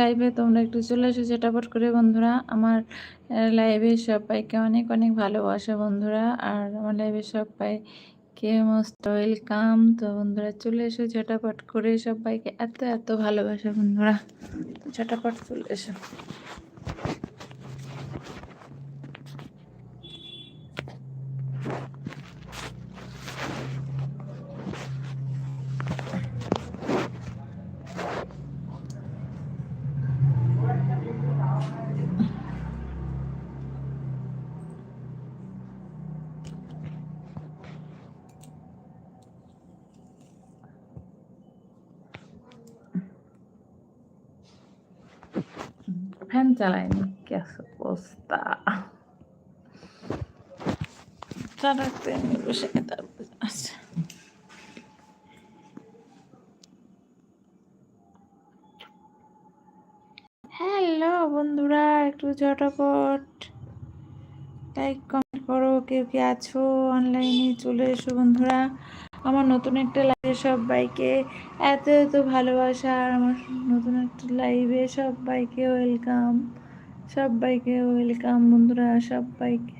লাইভে তোমরা একটু চলে এসো ঝটাপট করে, বন্ধুরা। আমার লাইভে সবাইকে অনেক অনেক ভালোবাসা, বন্ধুরা। আর আমার লাইভে সবাইকে মোস্ট ওয়েলকাম তো বন্ধুরা, চলে এসো ঝটাপট করে সবাইকে। এত এত ভালোবাসা, বন্ধুরা। ঝটাপট চলে এসো। চালাইনি গ্যাস অবস্থা চালাতে হ্যালো বন্ধুরা, একটু ঝটপট লাইক কমেন্ট করো, কেউ কি আছো? অনলাইনে চলে এসো, বন্ধুরা। আমার নতুন একটা লাইভে সবাইকে এত এত ভালোবাসা, আর আমার নতুন একটা লাইভে সবাইকে ওয়েলকাম সবাইকে ওয়েলকাম বন্ধুরা সবাইকে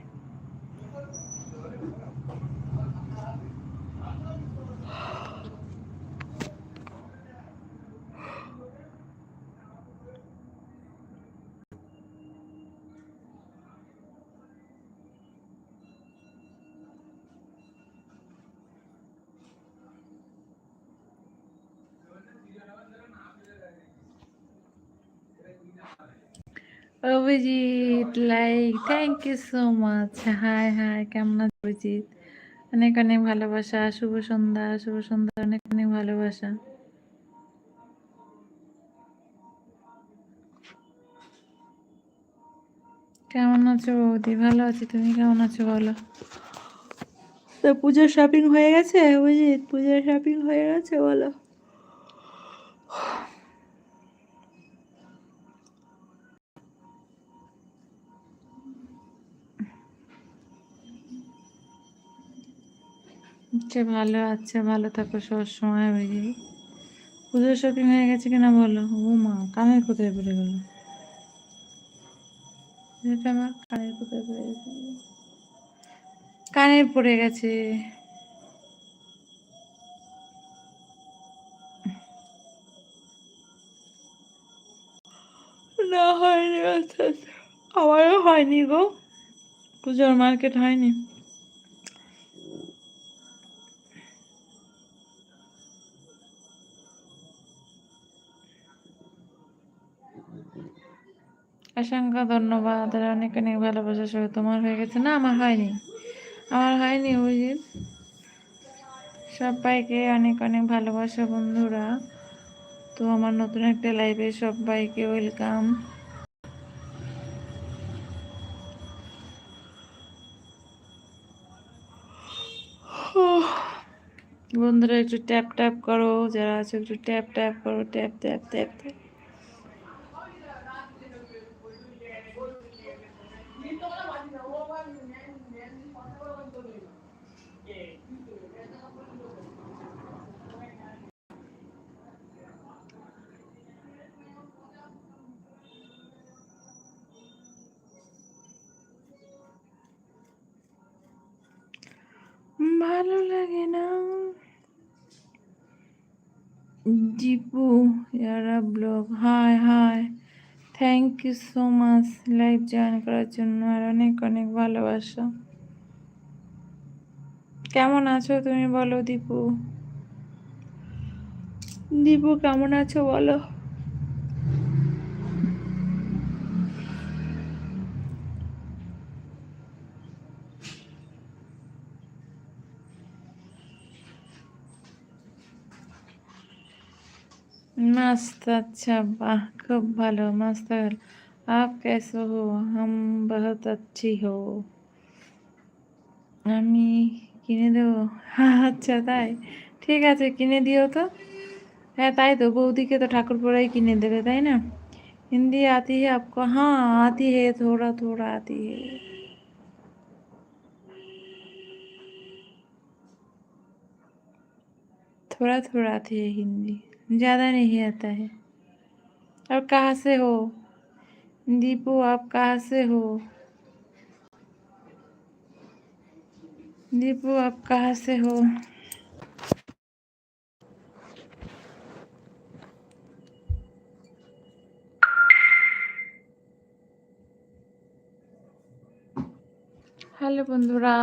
Abhijit like thank you so much hi hi কেমন আছো অভিজিৎ? অনেক অনেক ভালোবাসা, শুভ সন্ধ্যা শুভ সন্ধ্যা, অনেক অনেক ভালোবাসা। কেমন আছো বৌদি ভালো আছি, তুমি কেমন আছো বলো? তো পুজোর শপিং হয়ে গেছে অভিজিৎ? পুজোর শপিং হয়ে গেছে বলো। আচ্ছা ভালো আচ্ছা ভালো থাকো সবসময় বুঝি পুজোর শপিং হয়ে গেছে কিনা বলো? ও মা, কানের কোথায় পড়ে গেল? আমার কানের কোথায় পড়ে গেছে? কানের পড়ে গেছে। না হয়নি আমারও হয়নি গো। পুজোর মার্কেট হয়নি। অসংখ্য ধন্যবাদ। আর অনেক অনেক ভালোবাসা সহ তোমার হয়ে গেছে। না, আমার হয়নি। আমার হয়নি অভিজিৎ সবাইকে অনেক অনেক ভালোবাসা, বন্ধুরা। তো আমার নতুন একটা লাইভে সবাইকে ওয়েলকাম বন্ধুরা, একটু ট্যাপ ট্যাপ করো। যারা আছে, একটু ট্যাপ ট্যাপ করো ট্যাপ ট্যাপ ট্যাপ ট্যাপ ভালো লাগে না। দীপু, ইয়ারা blog, hi hi. Thank you so much live join করার জন্য আর অনেক অনেক ভালোবাসা। কেমন আছো তুমি বলো দীপু? দীপু, কেমন আছো বলো? मस्त अच्छा वाह खूब ভালো मस्त आप कैसे हो हम बहुत अच्छी हो আমি কিনে দেবো আচ্ছা তাই ঠিক আছে কিনে দিও তো হ্যাঁ তাই তো বৌদিকে তো ঠাকুর পড়াই কিনে দেবে তাই না हिंदी आती है आपको हाँ आती है थोड़ा थोड़ा आती है थोड़ा थोड़ा आती है हिंदी ज़्यादा नहीं आता है अब कहाँ से हो दीपू आप कहाँ से हो दीपू आप कहाँ से हो হ্যালো বন্ধুরা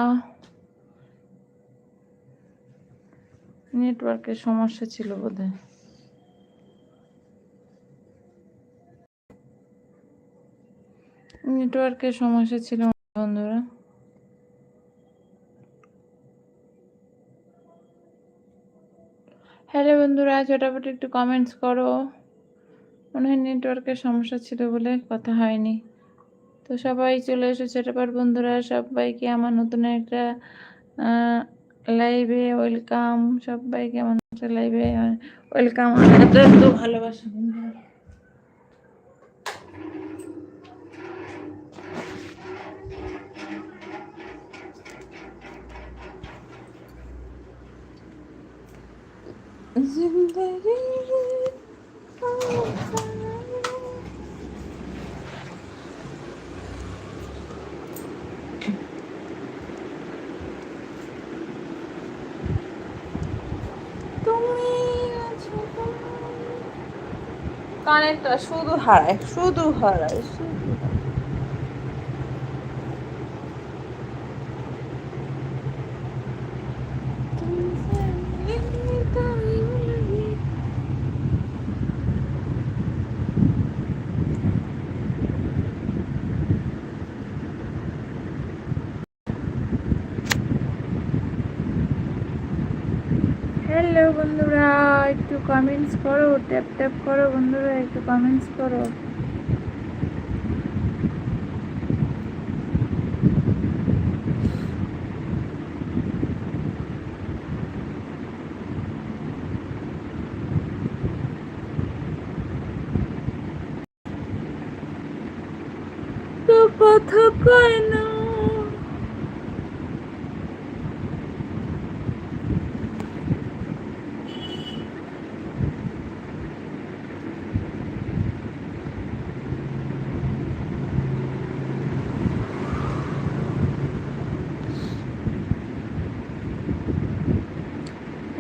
নেটওয়ার্কের সমস্যা ছিল বোধহয় নেটওয়ার্কের সমস্যা ছিল বন্ধুরা। হ্যালো বন্ধুরা ছোটাফট একটু কমেন্টস করো। মনে হয় নেটওয়ার্কের সমস্যা ছিল বলে কথা হয়নি। তো সবাই চলে এসো ছোটাফট বন্ধুরা, সবাইকে আমার নতুন একটা লাইভে ওয়েলকাম সবাইকে আমার একটা লাইভে ওয়েলকাম এত ভালোবাসা বন্ধুরা। শুধু হারায় শুধু হারায় শুধু হ্যালো বন্ধুরা, একটু কমেন্টস করো ট্যাপ ট্যাপ করো বন্ধুরা, একটু কমেন্টস করো। কথা কয় না।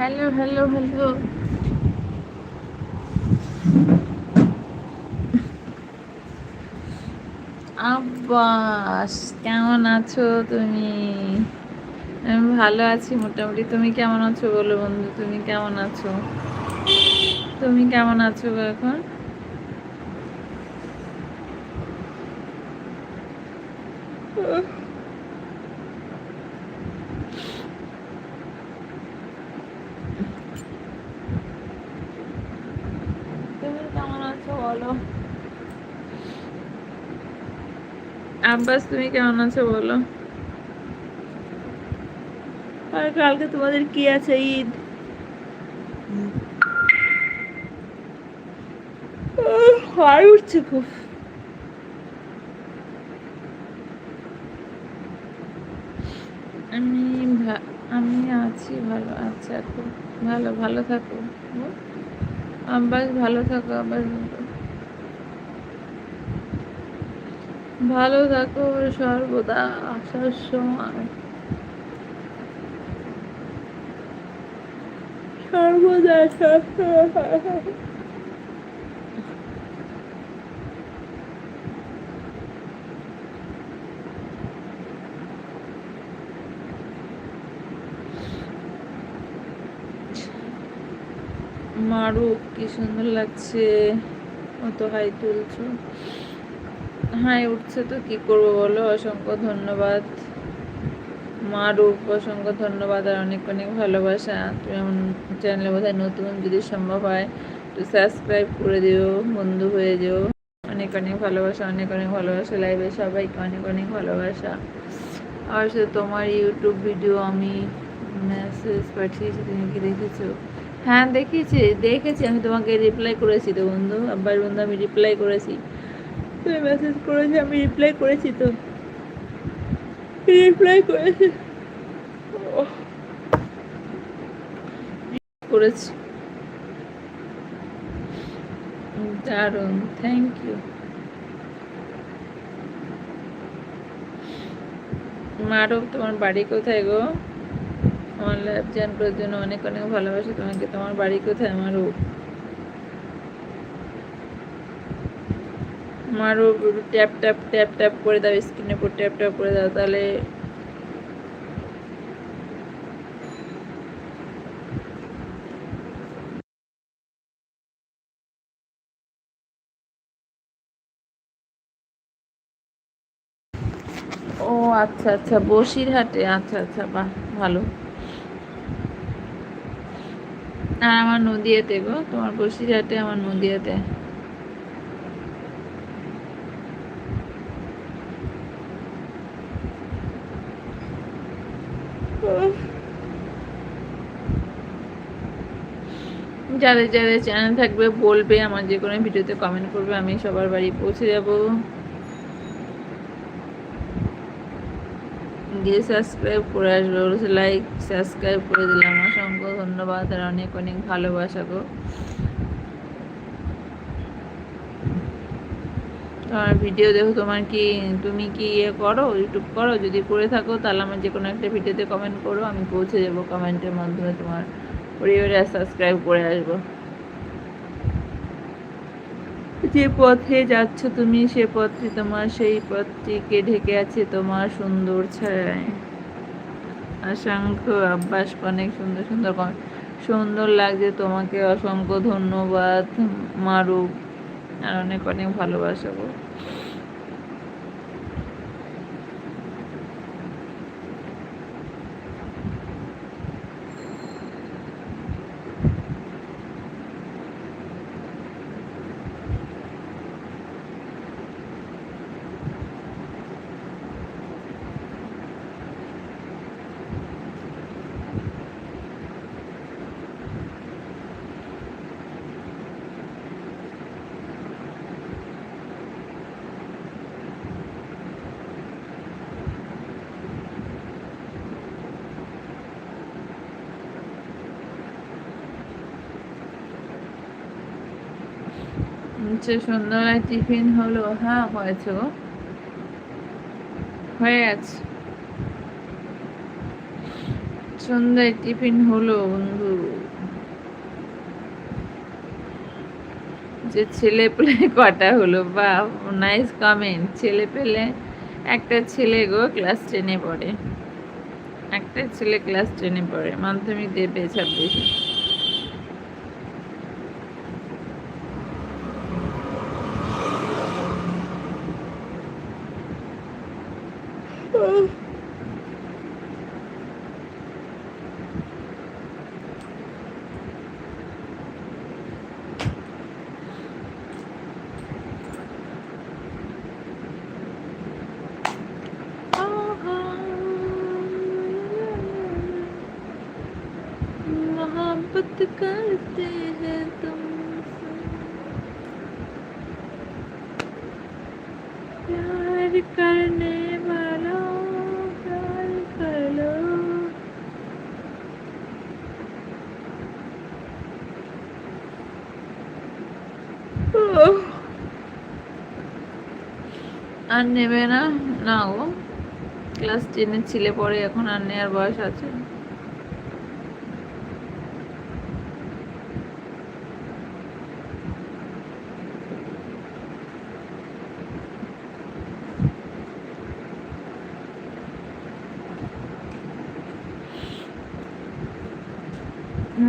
হ্যালো হ্যালো হ্যালো আব্বাস কেমন আছো তুমি? আমি ভালো আছি মোটামুটি। তুমি কেমন আছো বলো বন্ধু? তুমি কেমন আছো? তুমি কেমন আছো এখন তুমি কেমন আছো বলো। আব্বাস, তুমি কেমন আছো বলো। আর, কালকে তোমাদের কি আছে ঈদ? হয় উঠছে খুব। আমি আমি আছি ভালো আচ্ছা খুব ভালো ভালো থাকো? আব্বাস, ভালো থাকো, আব্বাস। ভালো থাকো সর্বদা আসার সময়। সর্বদা মারু কি সুন্দর লাগছে। অত হাই তুলছো। হাই উঠছে তো কি করব বলো? অসংখ্য ধন্যবাদ। মারুপ অসংখ্য ধন্যবাদ আর অনেক অনেক ভালোবাসা। তুমি আমার চ্যানেলে বোধহয় নতুন যদি সম্ভব হয়, একটু সাবস্ক্রাইব করে দিও, বন্ধু হয়ে যেও। অনেক অনেক ভালোবাসা, অনেক অনেক ভালোবাসা লাইভে সবাইকে অনেক অনেক ভালোবাসা। আর সে তোমার ইউটিউব ভিডিও আমি মেসেজ পাঠিয়েছি, তুমি কি দেখেছ? হ্যাঁ দেখেছি দেখেছি। আমি তোমাকে রিপ্লাই করেছি তো বন্ধু। আব্বার বন্ধু, আমি রিপ্লাই করেছি। তুমি মেসেজ করেছি আমি রিপ্লাই করেছি তো। রিপ্লাই করেছি। করেছি। থ্যাংক ইউ মারব তোমার বাড়ি কোথায় গো? আমার লাইফ জয়েন করার জন্য অনেক অনেক ভালোবাসা তোমাকে। তোমার বাড়ি কোথায় মারুপ মারুপ ট্যাপ ট্যাপ ট্যাপ ট্যাপ করে দাও স্ক্রিনে উপর ট্যাপ ট্যাপ করে দাও, তাহলে ও আচ্ছা আচ্ছা বসিরহাটে আচ্ছা আচ্ছা বাহ, ভালো। আর আমার নদিয়াতে গো, তোমার বসিরহাটে, আমার নদিয়াতে। যাদের যাদের চ্যানেল থাকবে, বলবে, আমার যে কোনো ভিডিওতে কমেন্ট করবে, আমি সবার বাড়ি পৌঁছে যাব। গিয়ে সাবস্ক্রাইব করে আসবে লাইক সাবস্ক্রাইব করে দিলাম অসংখ্য ধন্যবাদ আর অনেক অনেক ভালোবাসা গো। তোমার ভিডিও দেখো তোমার কি, তুমি কি ইয়ে করো ইউটিউব করো, যদি করে থাকো, তাহলে আমার যে কোনো একটা ভিডিওতে কমেন্ট করো, আমি পৌঁছে যাব কমেন্টের মাধ্যমে তোমার পরিবারে সাবস্ক্রাইব করে আসব। যে পথে যাচ্ছ তুমি, সে পথটি তোমার, সেই পথটিকে ঢেকে আছে তোমার সুন্দর ছায় অসংখ্য আব্বাস, অনেক সুন্দর সুন্দর সুন্দর লাগছে তোমাকে, অসংখ্য ধন্যবাদ মারুক আর অনেক অনেক ভালোবাসা হচ্ছে সন্ধ্যাবেলায় টিফিন হলো। হ্যাঁ হয়েছে গো। হয়ে গেছে। সন্ধ্যায় টিফিন হলো বন্ধু। যে ছেলে পেলে কটা হলো? বা নাইস কমেন্ট ছেলে পেলে একটা ছেলে গো ক্লাস টেনে পড়ে। একটা ছেলে ক্লাস টেনে পড়ে। মাধ্যমিক দেবে ছাব্বিশে। আর নেবে না? না ও ক্লাস টেনের ছেলে পরে এখন আর নেওয়ার বয়স আছে।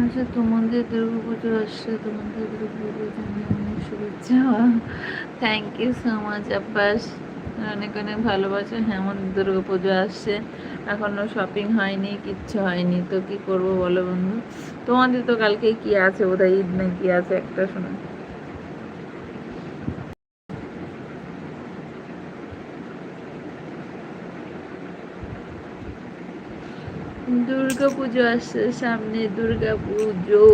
আচ্ছা তোমাদের দুর্গাপুজো আসছে। তোমাদের দুর্গাপুজো অনেক শুভেচ্ছা। Thank you so much Abbas. অনেক অনেক ভালোবাসা। হ্যাঁ আমাদের দুর্গাপুজো আসছে। এখনও শপিং হয়নি, কিচ্ছু হয়নি। তো কি করব বলো বন্ধু? তোমাদের তো কালকে কি আছে? বোধহয় ঈদ না কি আছে একটা শোনা। দুর্গা পুজো আসছে সামনে দুর্গা পুজো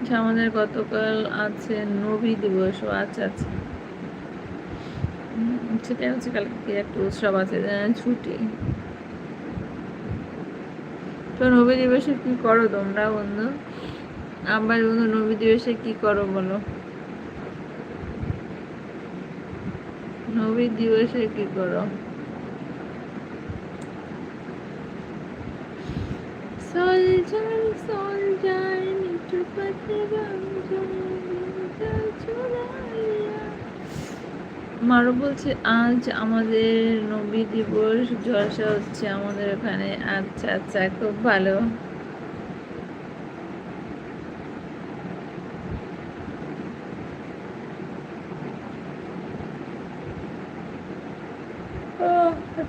আচ্ছা, আমাদের গতকাল আছে নবী দিবস, ও আচ্ছা আচ্ছা। হচ্ছে কালকে একটা উৎসব আছে ছুটি। তো নবী দিবসে কি করো তোমরা বন্ধু? বন্ধু, নবী দিবসে কি করো বলো? নবী দিবসে কি করো? মারো বলছে আজ আমাদের নবী দিবস জলসা হচ্ছে আমাদের ওখানে আচ্ছা আচ্ছা খুব ভালো।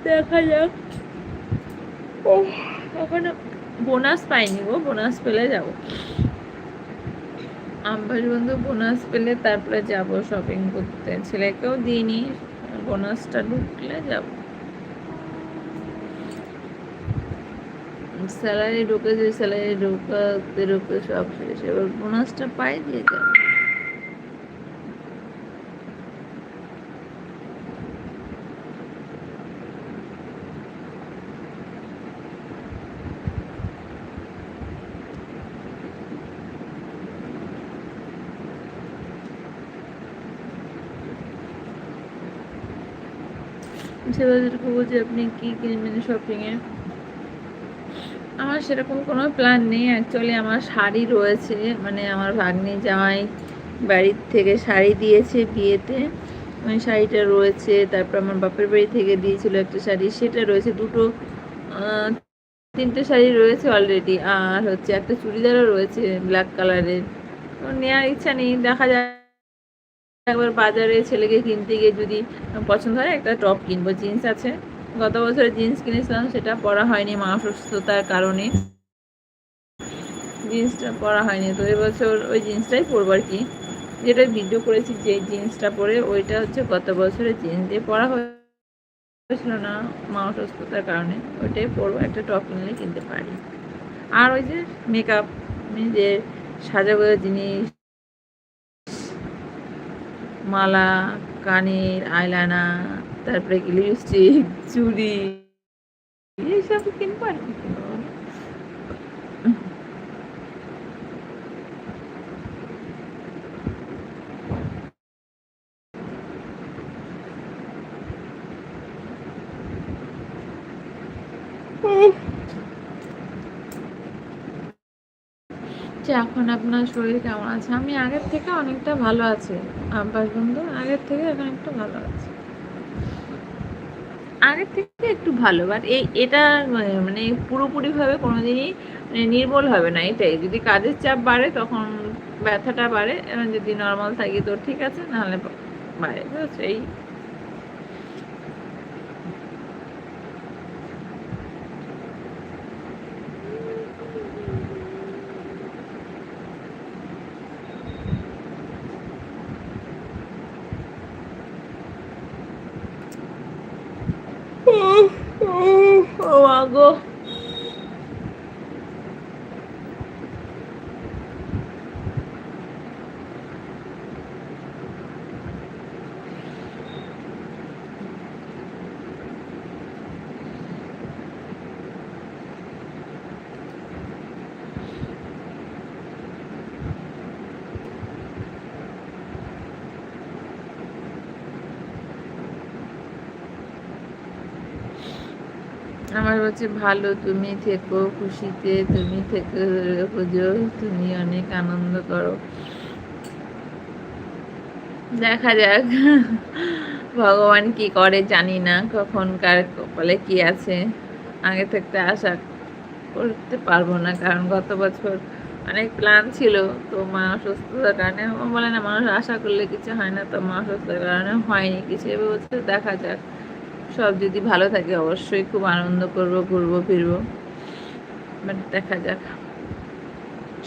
দেখা যাক। ও বোনাস পাইনি গো বোনাস পেলে যাব। আম্বাস বন্ধু বোনাস পেলে তারপরে যাব শপিং করতে। ছেলেকেও দিইনি, বোনাসটা ঢুকলে যাব। স্যালারি ঢুকেছে, স্যালারি ঢুকাতে ঢুকে সব শেষ। এবার বোনাসটা পাই দিয়ে যাব। ছেলেদেরকে বলছি আপনি কি কিনবেন শপিংয়ে আমার সেরকম কোনো প্ল্যান নেই অ্যাকচুয়ালি আমার শাড়ি রয়েছে মানে আমার ভাগ্নি জামাই বাড়ির থেকে শাড়ি দিয়েছে বিয়েতে। ওই শাড়িটা রয়েছে, তারপর আমার বাপের বাড়ি থেকে দিয়েছিল একটা শাড়ি, সেটা রয়েছে, দুটো তিনটে শাড়ি রয়েছে অলরেডি আর হচ্ছে একটা চুড়িদারও রয়েছে ব্ল্যাক কালারের নেওয়ার ইচ্ছা নেই, দেখা যায় একবার বাজারে ছেলেকে কিনতে গিয়ে যদি পছন্দ হয়, একটা টপ কিনবো। জিন্স আছে। গত বছর জিন্স কিনেছিলাম, সেটা পরা হয়নি মা অসুস্থতার কারণে। জিন্সটা পরা হয়নি। তো এবছর ওই জিন্সটাই পরবো আর কি। যেটা ভিডিও করেছি যে জিন্সটা পরে, ওইটা হচ্ছে গত বছরের জিন্স দিয়ে পরা হয়েছিল না মা অসুস্থতার কারণে। ওইটাই পরবো, একটা টপ কিনলে কিনতে পারি। আর ওই যে মেকআপ যে সাজাগোজা জিনিস মালা কানের আইলানা তারপরে লিপস্টিক চুড়ি এইসব কিনবো আর কি কিনবো বলো? যে এখন আপনার শরীর কেমন আছে? আমি আগের থেকে অনেকটা ভালো আছি, আব্বাস বন্ধু। আগের থেকে এখন একটু ভালো আছে। আগের থেকে একটু ভালো বাট এই এটা মানে পুরোপুরিভাবে কোনোদিনই মানে নির্মূল হবে না, এটাই। যদি কাজের চাপ বাড়ে, তখন ব্যথাটা বাড়ে, এবং যদি নর্মাল থাকি, তো ঠিক আছে, নাহলে বাড়ে। বুঝেছ এই ও আগো আমার বলছে ভালো, তুমি থেকো খুশিতে, তুমি থেকো পুজো তুমি অনেক আনন্দ করো। দেখা যাক, ভগবান কি করে জানি না কখন কার কপালে কি আছে। আগে থাকতে আশা করতে পারব না, কারণ গত বছর অনেক প্ল্যান ছিল। তো মা অসুস্থতার কারণে বলে না, মানুষ আশা করলে কিছু হয় না। তো মা অসুস্থতার কারণে হয়নি কিছু। বলছে দেখা যাক। সব যদি ভালো থাকে, অবশ্যই খুব আনন্দ করব, ঘুরবো, ফিরবো। বাট দেখা যাক।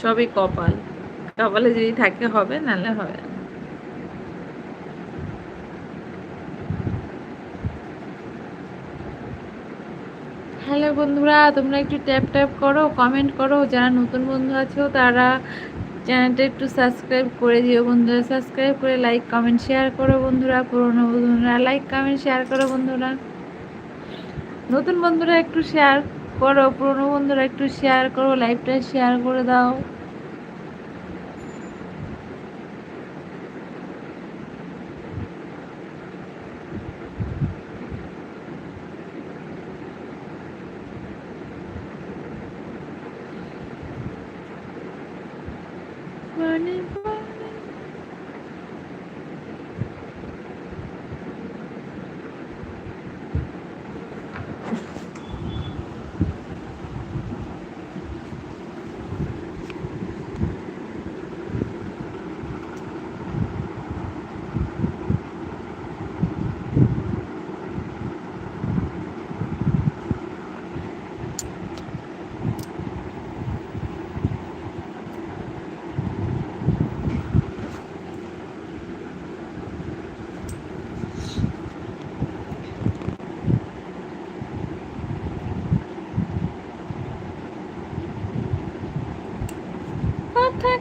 সবই কপাল। কপালে যদি থাকে, হবে, নাহলে হবে না হ্যালো বন্ধুরা, তোমরা একটু ট্যাপ ট্যাপ করো কমেন্ট করো। যারা নতুন বন্ধু আছো, তারা চ্যানেলটা একটু সাবস্ক্রাইব করে দিও বন্ধুরা। সাবস্ক্রাইব করে লাইক কমেন্ট শেয়ার করো বন্ধুরা। পুরনো বন্ধুরা লাইক কমেন্ট শেয়ার করো বন্ধুরা। নতুন বন্ধুরা একটু শেয়ার করো, পুরনো বন্ধুরা একটু শেয়ার করো লাইভটা শেয়ার করে দাও মানে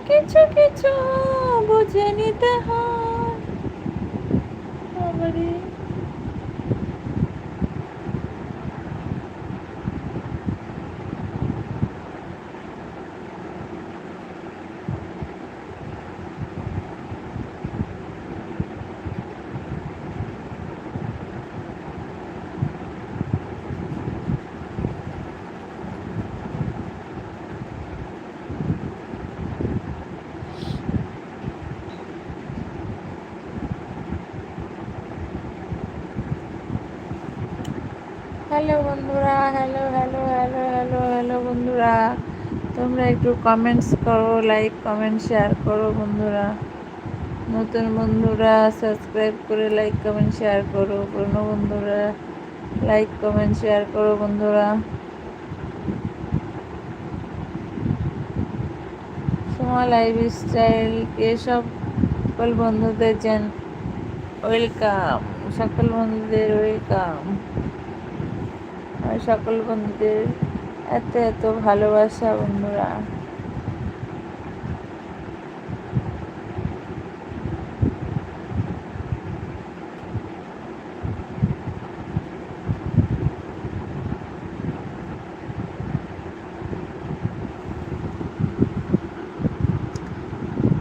কথা কিছু বুঝে নিতে হয়। হ্যালো বন্ধুরা, hello hello hello hello hello বন্ধুরা। তোমরা একটু কমেন্টস করো লাইক কমেন্ট শেয়ার করো বন্ধুরা। নতুন বন্ধুরা সাবস্ক্রাইব করে লাইক কমেন্ট শেয়ার করো পুরনো বন্ধুরা। লাইক কমেন্ট শেয়ার করো বন্ধুরা। সোমা লাইফ স্টাইল এসব সকল বন্ধুদের জান ওয়েলকাম সকল বন্ধুদের ওয়েলকাম সকল বন্ধুদের এত এত ভালোবাসা বন্ধুরা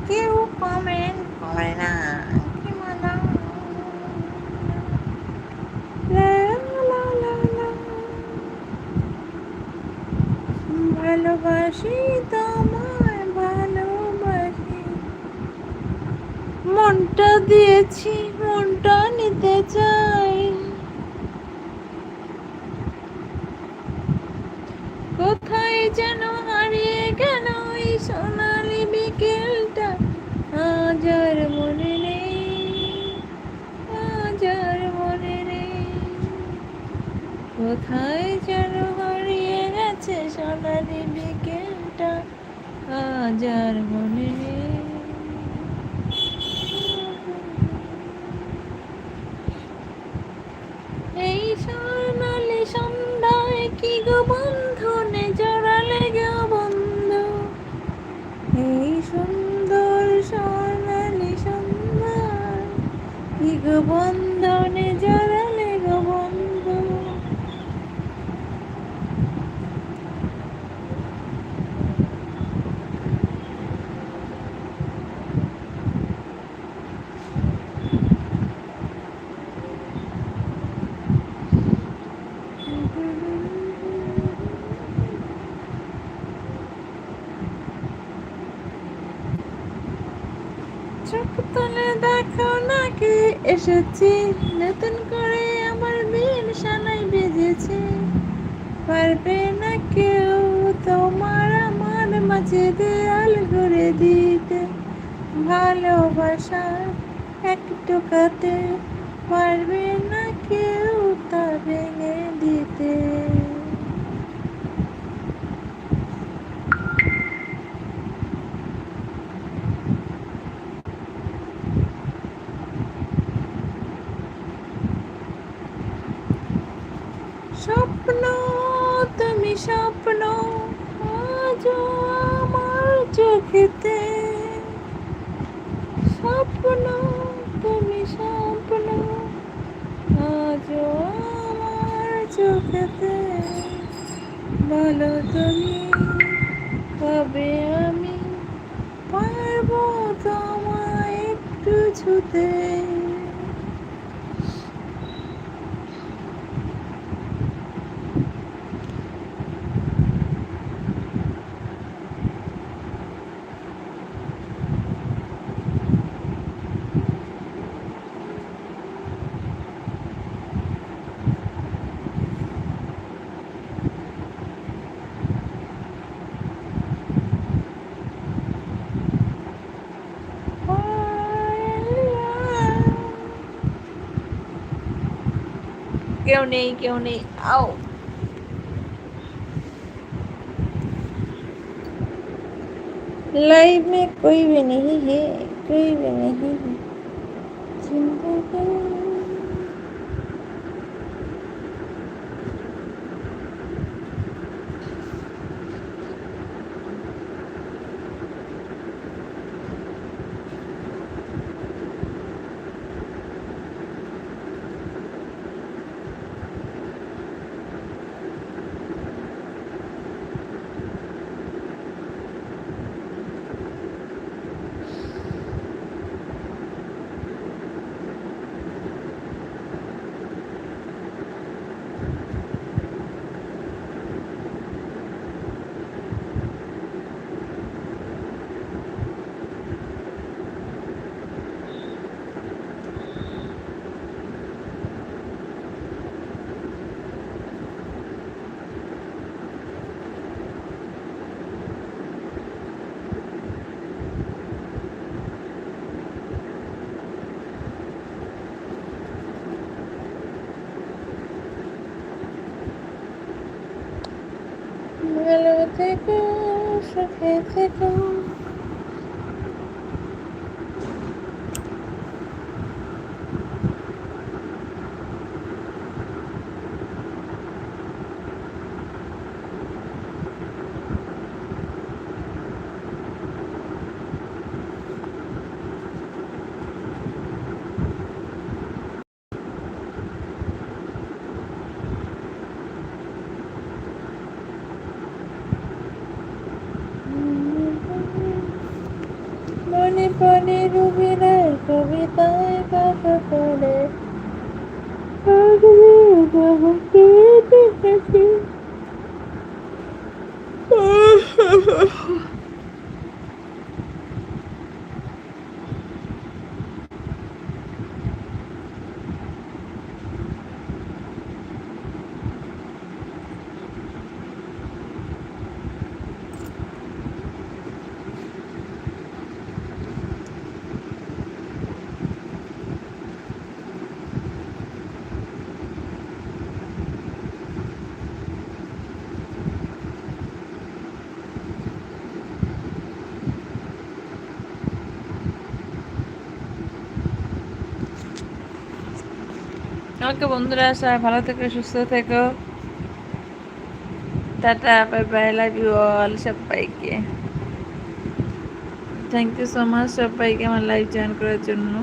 কেউ কমেন্ট করে না কি মজা। লা লা লা লা। ভালোবাসি তোমায় ভালোবাসি মনটা দিয়েছি মনটা নিতে চাই কোথায় যেন হারিয়ে গেল এই সোনালি বিকেলটা আজ আর মনে নেই আজ আর মনে নেই কোথায় যেন হারিয়ে গেছে সোনালি বিকেলটা আজ আর মনে নেই এই সোনালি সন্ধ্যায় কি গো বন্ধনে জড়ালে গো বন্ধু এই সুন্দর সোনালি সন্ধ্যায় কি গো বন্ধনে জড়ালে গো বন্ধু চোখ তুলে দেখো নাকি এসেছি, নতুন করে আমার বিন সানাই বেজেছে পারবে না কেউ তোমার আমার মাঝে দেয়াল ঘুরে দিতে। ভালোবাসা একটু কাতে পারবে না কেউ তা ভেঙে দিতে স্বপ্ন চোখেতে স্বপ্ন তুমি স্বপ্ন আজও আমার চোখেতে বলো তুমি কবে আমি পারব তোমায় একটু ছুতে क्यों नहीं क्यों नहीं? आओ। लाइफ में कोई भी नहीं है, कोई भी नहीं है। ভালো থেকো সুখে থেকো মনে পড়ে রুবিরার কবিতায় কথা পড়ে পাগলে বাবাকে দেখেছি ওকে বন্ধুরা, সবাই ভালো থেকো, সুস্থ থেকো। Tata bye bye love you all সবাইকে। থ্যাংক ইউ সো মাচ সবাইকে আমার লাইফ জয়েন করার জন্য।